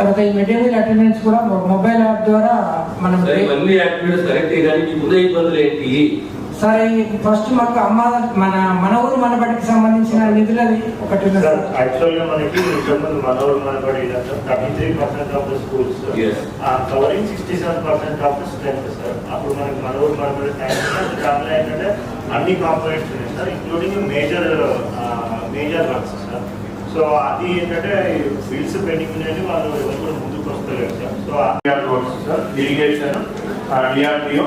Mid day meal attendance కూడా mobile app ద్వారా మనం సరే ఇవన్నీ యాక్టివిటీస్ కరెక్టే కానీ ఇబ్బందులు ఏంటి? సరే ఫస్ట్ మాకు అమ్మ మన మన ఊరు మన బడికి సంబంధించిన ఒకటి ఉన్నది సార్ సార్. యాక్చువల్గా మనకి ఇంతకుముందు Mana Ooru Mana Badi thirty three percent of the schools. Covering sixty seven percent of the strength sir. అప్పుడు మనకి మనోరు మనబడి దాంట్లో ఏంటంటే అన్ని కాంపోనెంట్స్ ఉన్నాయి sir including major major works sir. So అది ఏంటంటే బిల్స్ పెండింగ్ ఉన్నాయని వాళ్ళు ఎవరు కూడా ముందుకు వస్తలేరు sir. So RTR roads sir irrigation DRDO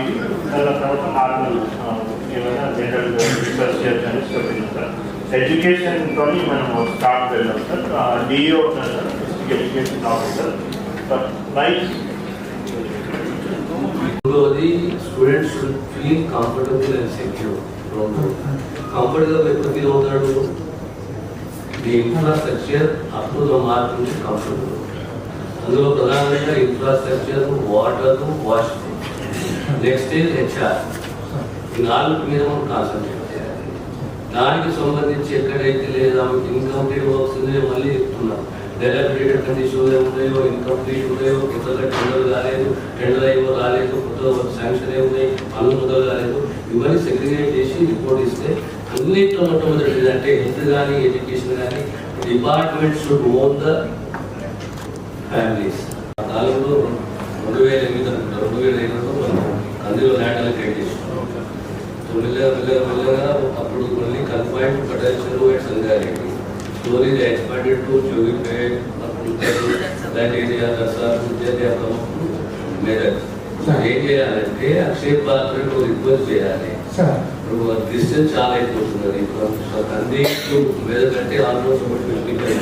ఇది దాని తర్వాత నార్మల్ ఏమైనా జనరల్ రీసెర్చ్ చేయాలని చెప్పింది సార్. ఎడ్యుకేషన్ తోని మనం స్టార్ట్ వెళ్ళాం sir. DO education officer right మూడవది students feel comfortable and secure comfortable ఎప్పుడు ఫీల్ అవుతాడు? The infrastructure up to the comfortable అందులో ప్రధానంగా infrastructure water wash next is HR ఈ నాలుగు మీద మనం కాన్సన్ట్రేట్ చేయాలి. దానికి సంబంధించి ఎక్కడైతే లేదా ఇన్కంప్లీట్ వర్క్స్ మళ్ళీ చెప్తున్నాం డెవలప్డేటెడ్ కండిషన్స్ ఉన్నాయో ఇన్కంప్లీట్ ఉన్నాయో కొత్తగా టెండర్ కాలేదు టెండర్ అయ్యో రాలేదు కొత్తగా శాంక్షన్ అయి ఉన్నాయి పనులు మొదలు కాలేదు ఇవన్నీ సెగ్రిగేట్ చేసి రిపోర్ట్ ఇస్తే అన్నింటిలో మొట్టమొదటి అంటే హెల్త్ కానీ ఎడ్యుకేషన్ కానీ department should own the families ఆ కాలంలో రెండు వేల ఎనిమిది అనుకుంటా రెండు వేల ఎనిమిదిలో మనం అందులో ల్యాండ్ అలొకేట్ చేసినాం సో మెల్లగా మెల్లగా మెల్లగా అప్పుడు మళ్ళీ కన్ఫైన్డ్ పటేల్ చెరువు and Sangareddy story expanded to Jogipet అప్పుడు దట్ ఏరియా దర్శా విద్యార్థి మెదక్ ఏం చేయాలంటే అక్షయ పాత్రకు రిక్వెస్ట్ చేయాలి సార్ ఇప్పుడు డిస్టెన్స్ చాలా అయిపోతున్నది ఇప్పుడు కంది మెదక్ అంటే ఆల్మోస్ట్ ఫిఫ్టీ ఫైవ్